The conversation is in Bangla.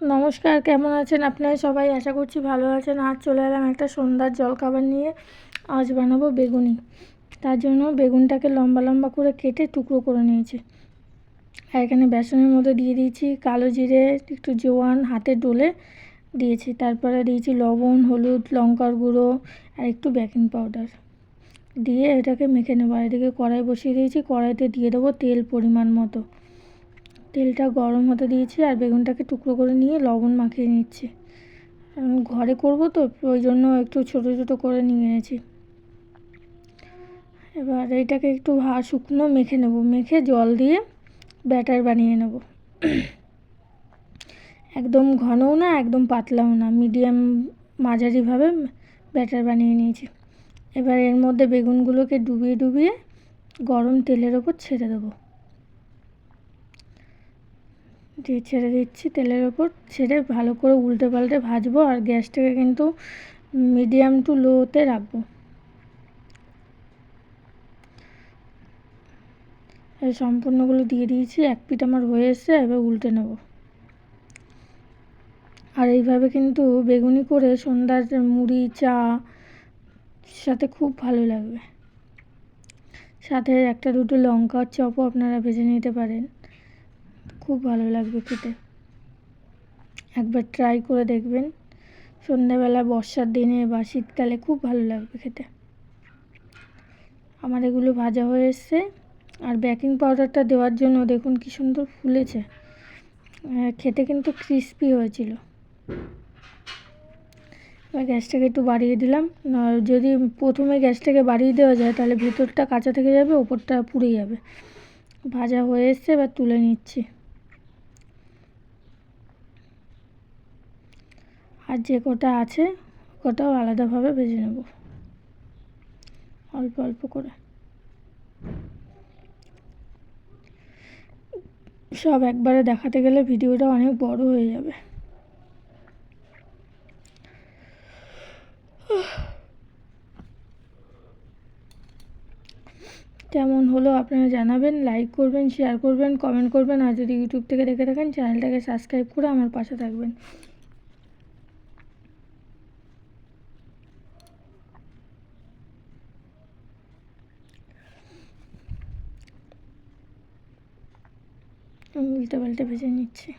নমস্কার, কেমন আছেন আপনারা সবাই? আশা করছি ভালো আছেন। আজ চলে এলাম একটা সন্ধ্যার জলখাবার নিয়ে। আজ বানাবো বেগুনি। তার জন্য বেগুনটাকে লম্বা লম্বা করে কেটে টুকরো করে নিয়েছি। আর এখানে বেসনের মধ্যে দিয়ে দিয়েছি কালো জিরে, একটু জোয়ান হাতে ডোলে দিয়েছি। তারপরে দিয়েছি লবণ, হলুদ, লঙ্কার গুঁড়ো আর একটু বেকিং পাউডার। দিয়ে এটাকে মেখে নেব। আর এদিকে কড়াই বসিয়ে দিয়েছি। কড়াইতে দিয়ে দেবো তেল পরিমাণ মতো। তেলটা গরম হতে দিয়েছি আর বেগুনটাকে টুকরো করে নিয়ে লবণ মাখিয়ে নিচ্ছি। ঘরে করব তো, ওই জন্য একটু ছোটো ছোটো করে নিয়ে এনেছি। এবার এইটাকে একটু শুকনো মেখে নেব। মেখে জল দিয়ে ব্যাটার বানিয়ে নেব। একদম ঘনও না, একদম পাতলাও না, মিডিয়াম মাঝারিভাবে ব্যাটার বানিয়ে নিয়েছি। এবার এর মধ্যে বেগুনগুলোকে ডুবিয়ে ডুবিয়ে গরম তেলের ওপর ছেড়ে দেবো। দিয়ে ছেড়ে দিচ্ছি তেলের ওপর, ছেড়ে ভালো করে উল্টে পাল্টে ভাজবো আর গ্যাসটাকে কিন্তু মিডিয়াম টু লোতে রাখব। এই সম্পূর্ণগুলো দিয়ে দিয়েছি, এক পিঠ আমার হয়ে এসছে, এবার উল্টে নেব। আর এইভাবে কিন্তু বেগুনি করে সন্ধ্যার মুড়ি, চা সাথে খুব ভালো লাগবে। সাথে একটা দুটো লঙ্কার চপও আপনারা ভেজে নিতে পারেন। খুব ভালো লাগবে খেতে। একবার ট্রাই করে দেখবেন। সন্ধ্যাবেলা বর্ষার দিনে বা শীতকালে খুব ভালো লাগবে খেতে। আমার এগুলো ভাজা হয়ে এসছে। আর বেকিং পাউডারটা দেওয়ার জন্য দেখুন কি সুন্দর ফুলেছে। খেতে কিন্তু ক্রিস্পি হয়েছিল। এবার গ্যাসটাকে একটু বাড়িয়ে দিলাম। যদি প্রথমে গ্যাসটাকে বাড়িয়ে দেওয়া যায়, তাহলে ভেতরটা কাঁচা থেকে যাবে, ওপরটা পুড়ে যাবে। ভাজা হয়ে এসছে, এবার তুলে নিচ্ছি। আর যে কটা আছে, কটাও আলাদাভাবে ভেজে নেব। অল্প অল্প করে। সব একবারে দেখাতে গেলে ভিডিওটা অনেক বড় হয়ে যাবে। কেমন হলো আপনারা জানাবেন লাইক করবেন শেয়ার করবেন কমেন্ট করবেন, আর যদি ইউটিউব থেকে দেখে থাকেন চ্যানেলটাকে সাবস্ক্রাইব করে আমার পাশে থাকবেন। উল্টে পাল্টে ভেজে নিচ্ছি।